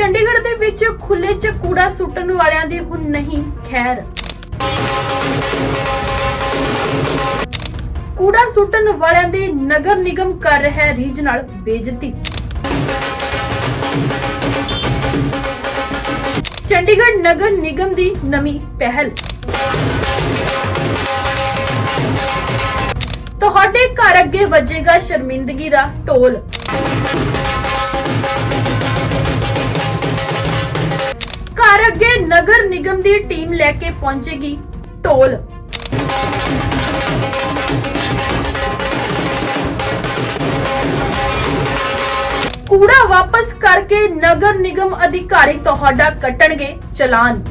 ਚੰਡੀਗੜ੍ਹ ਦੇ ਵਿੱਚ ਖੁੱਲੇ 'ਚ ਕੂੜਾ ਸੁੱਟਣ ਵਾਲਿਆਂ ਦੀ ਹੁਣ ਨਹੀਂ ਖੈਰ। ਕੂੜਾ ਸੁੱਟਣ ਵਾਲਿਆਂ ਦੀ ਨਗਰ ਨਿਗਮ ਕਰ ਰਿਹਾ ਹੈ ਨਾਲ ਬੇਇੱਜ਼ਤੀ। ਚੰਡੀਗੜ੍ਹ ਨਗਰ ਨਿਗਮ ਦੀ ਨਵੀਂ ਪਹਿਲ। ਤੁਹਾਡੇ ਘਰ ਅੱਗੇ ਵੱਜੇਗਾ ਸ਼ਰਮਿੰਦਗੀ ਦਾ ਢੋਲ ਘਰ ਅੱਗੇ ਨਗਰ ਨਿਗਮ ਦੀ ਟੀਮ ਲੈ ਕੇ ਪਹੁੰਚੇਗੀ ਢੋਲ ਕੂੜਾ ਵਾਪਸ ਕਰਕੇ ਨਗਰ ਨਿਗਮ ਅਧਿਕਾਰੀ ਤੁਹਾਡਾ ਕੱਟਣਗੇ ਚਲਾਨ।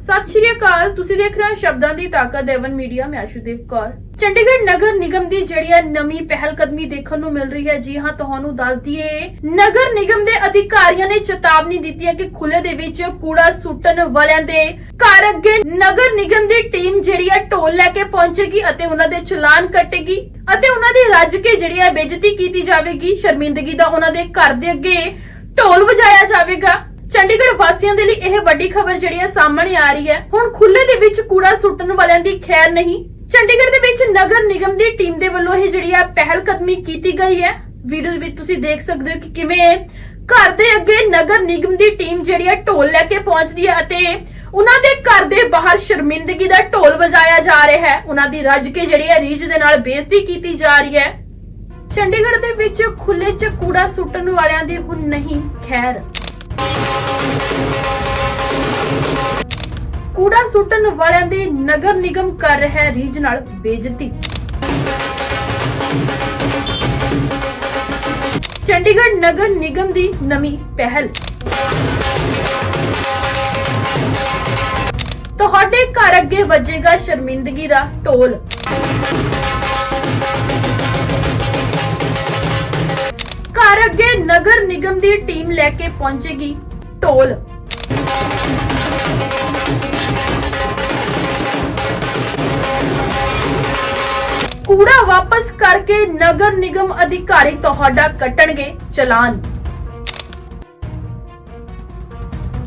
ਸਤਿ ਸ਼੍ਰੀ ਅਕਾਲ, ਤੁਸੀਂ ਦੇਖ ਰਹੇ ਹੋ ਸ਼ਬਦਾਂ ਦੀ ਤਾਕਤ, ਦੇਵਨ ਮੀਡੀਆ, ਮੈਂ ਆਸ਼ੂਦੇਵ ਕੌਰ। ਚੰਡੀਗੜ੍ਹ ਨਗਰ ਨਿਗਮ ਦੀ ਜਿਹੜੀ ਹੈ ਨਵੀਂ ਪਹਿਲ ਕਦਮੀ ਦੇਖਣ ਨੂੰ ਮਿਲ ਰਹੀ ਹੈ। ਜੀ ਹਾਂ, ਤੁਹਾਨੂੰ ਦੱਸ ਦਈਏ, ਨਗਰ ਨਿਗਮ ਦੇ ਅਧਿਕਾਰੀਆਂ ਨੇ ਚੇਤਾਵਨੀ ਦਿੱਤੀ ਹੈ ਕਿ ਖੁੱਲੇ ਦੇ ਵਿੱਚ ਕੂੜਾ ਸੁੱਟਣ ਵਾਲਿਆਂ ਦੇ ਘਰ ਅੱਗੇ ਨਗਰ ਨਿਗਮ ਦੀ ਟੀਮ ਜਿਹੜੀ ਹੈ ਢੋਲ ਲੈ ਕੇ ਪਹੁੰਚੇਗੀ ਅਤੇ ਉਹਨਾਂ ਦੇ ਚਲਾਨ ਕੱਟੇਗੀ ਅਤੇ ਉਹਨਾਂ ਦੀ ਰੱਜ ਕੇ ਜਿਹੜੀ ਹੈ ਬੇਇੱਜ਼ਤੀ ਕੀਤੀ ਜਾਵੇਗੀ। ਸ਼ਰਮਿੰਦਗੀ ਦਾ ਉਹਨਾਂ ਦੇ ਘਰ ਦੇ ਅੱਗੇ ਢੋਲ ਵਜਾਇਆ ਜਾਵੇਗਾ। ਚੰਡੀਗੜ੍ਹ ਵਾਸੀਆਂ ਦੇ ਲਈ ਇਹ ਵੱਡੀ ਖਬਰ ਜਿਹੜੀ ਹੈ ਸਾਹਮਣੇ ਆ ਰਹੀ ਹੈ। ਹੁਣ ਖੁੱਲੇ ਦੇ ਵਿੱਚ ਕੂੜਾ ਸੁੱਟਣ ਵਾਲਿਆਂ ਦੀ ਖੈਰ ਨਹੀਂ ਚੰਡੀਗੜ੍ਹ ਦੇ ਵਿੱਚ ਨਗਰ ਨਿਗਮ ਦੀ ਟੀਮ ਦੇ ਵੱਲੋਂ ਇਹ ਜਿਹੜੀ ਹੈ ਪਹਿਲ ਕਦਮੀ ਕੀਤੀ ਗਈ ਹੈ। ਵੀਡੀਓ ਦੇ ਵਿੱਚ ਤੁਸੀਂ ਦੇਖ ਸਕਦੇ ਹੋ ਕਿ ਕਿਵੇਂ ਘਰ ਦੇ ਅੱਗੇ ਨਗਰ ਨਿਗਮ ਦੀ ਟੀਮ ਜਿਹੜੀ ਹੈ ਢੋਲ ਲੈ ਕੇ ਪਹੁੰਚਦੀ ਹੈ ਅਤੇ ਉਹਨਾਂ ਦੇ ਘਰ ਦੇ ਬਾਹਰ ਸ਼ਰਮਿੰਦਗੀ ਦਾ ਢੋਲ ਵਜਾਇਆ ਜਾ ਰਿਹਾ ਹੈ। ਉਹਨਾਂ ਦੀ ਰੱਜ ਕੇ ਜਿਹੜੀ ਹੈ ਰੀਝ ਦੇ ਨਾਲ ਬੇਇੱਜ਼ਤੀ ਕੀਤੀ ਜਾ ਰਹੀ ਹੈ। ਚੰਡੀਗੜ੍ਹ ਦੇ ਵਿੱਚ ਖੁੱਲੇ 'ਚ ਕੂੜਾ ਸੁੱਟਣ ਵਾਲਿਆਂ ਦੀ ਹੁਣ ਨਹੀਂ ਖੈਰ। ਕੂੜਾ ਸੁੱਟਣ ਵਾਲਿਆਂ ਦੀ ਨਗਰ ਨਿਗਮ ਕਰ ਰਿਹਾ ਹੈ ਨਾਲ ਬੇਇੱਜ਼ਤੀ। ਚੰਡੀਗੜ੍ਹ ਨਗਰ ਨਿਗਮ ਦੀ ਨਵੀਂ ਪਹਿਲ। ਤੁਹਾਡੇ ਘਰ ਅੱਗੇ ਵੱਜੇਗਾ ਸ਼ਰਮਿੰਦਗੀ ਦਾ ਢੋਲ ਘਰ ਅੱਗੇ ਨਗਰ ਨਿਗਮ ਦੀ ਟੀਮ ਲੈ ਕੇ ਪਹੁੰਚੇਗੀ ਢੋਲ ਕੂੜਾ ਵਾਪਸ ਕਰਕੇ ਨਗਰ ਨਿਗਮ ਅਧਿਕਾਰੀ ਤੁਹਾਡਾ ਕੱਟਣਗੇ ਚਲਾਨ।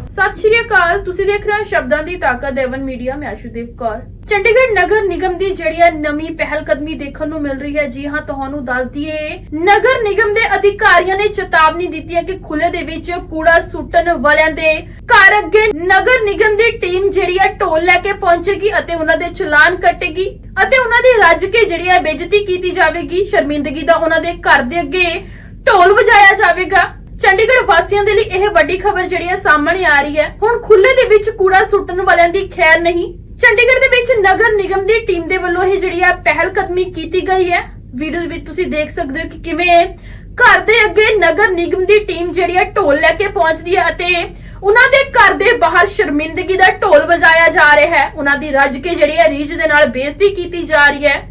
ਸਤਿ ਸ਼੍ਰੀ ਅਕਾਲ, ਤੁਸੀਂ ਦੇਖ ਰਹੇ ਹੋ ਸ਼ਬਦਾਂ ਦੀ ਤਾਕਤ, ਦੇਵਨ ਮੀਡੀਆ, ਮੈਂ ਆਸ਼ੂਦੀਪ ਕੌਰ। ਚੰਡੀਗੜ੍ਹ ਨਗਰ ਨਿਗਮ ਦੀ ਜਿਹੜੀ ਹੈ ਨਵੀਂ ਪਹਿਲ ਕਦਮੀ ਦੇਖਣ ਨੂੰ ਮਿਲ ਰਹੀ ਹੈ। ਜੀ ਹਾਂ, ਤੁਹਾਨੂੰ ਦੱਸ ਦਈਏ, ਨਗਰ ਨਿਗਮ ਦੇ ਅਧਿਕਾਰੀਆਂ ਨੇ ਚੇਤਾਵਨੀ ਦਿੱਤੀ ਹੈ ਕਿ ਖੁੱਲੇ ਦੇ ਵਿੱਚ ਕੂੜਾ ਸੁੱਟਣ ਵਾਲਿਆਂ ਦੇ ਘਰ ਅੱਗੇ ਨਗਰ ਨਿਗਮ ਦੀ ਟੀਮ ਜਿਹੜੀ ਹੈ ਢੋਲ ਲੈ ਕੇ ਪਹੁੰਚੇਗੀ ਅਤੇ ਉਹਨਾਂ ਦੇ ਚਲਾਨ ਕੱਟੇਗੀ ਅਤੇ ਉਹਨਾਂ ਦੀ ਰੱਜ ਕੇ ਜਿਹੜੀ ਹੈ ਬੇਇੱਜ਼ਤੀ ਕੀਤੀ ਜਾਵੇਗੀ। ਸ਼ਰਮਿੰਦਗੀ ਦਾ ਉਹਨਾਂ ਦੇ ਘਰ ਦੇ ਅੱਗੇ ਢੋਲ ਵਜਾਇਆ ਜਾਵੇਗਾ। ਚੰਡੀਗੜ੍ਹ ਵਾਸੀਆਂ ਦੇ ਲਈ ਇਹ ਵੱਡੀ ਖਬਰ ਜਿਹੜੀ ਹੈ ਸਾਹਮਣੇ ਆ ਰਹੀ ਹੈ। ਹੁਣ ਖੁੱਲੇ ਦੇ ਵਿੱਚ ਕੂੜਾ ਸੁੱਟਣ ਵਾਲਿਆਂ ਦੀ ਖੈਰ ਨਹੀਂ। ਚੰਡੀਗੜ੍ਹ ਦੇ ਵਿੱਚ ਨਗਰ ਨਿਗਮ ਦੀ ਟੀਮ ਦੇ ਵੱਲੋਂ ਇਹ ਜਿਹੜੀ ਹੈ ਪਹਿਲ ਕਦਮੀ ਕੀਤੀ ਗਈ ਹੈ। ਵੀਡੀਓ ਦੇ ਵਿੱਚ ਤੁਸੀਂ ਦੇਖ ਸਕਦੇ ਹੋ ਕਿ ਕਿਵੇਂ ਘਰ ਦੇ ਅੱਗੇ ਨਗਰ ਨਿਗਮ ਦੀ ਟੀਮ ਜਿਹੜੀ ਹੈ ਢੋਲ ਲੈ ਕੇ ਪਹੁੰਚਦੀ ਹੈ ਅਤੇ ਉਹਨਾਂ ਦੇ ਘਰ ਦੇ ਬਾਹਰ ਸ਼ਰਮਿੰਦਗੀ ਦਾ ਢੋਲ ਵਜਾਇਆ ਜਾ ਰਿਹਾ ਹੈ। ਉਹਨਾਂ ਦੀ ਰੱਜ ਕੇ ਜਿਹੜੀ ਹੈ ਰੀਝ ਦੇ ਨਾਲ ਬੇਇੱਜ਼ਤੀ ਕੀਤੀ ਜਾ ਰਹੀ ਹੈ।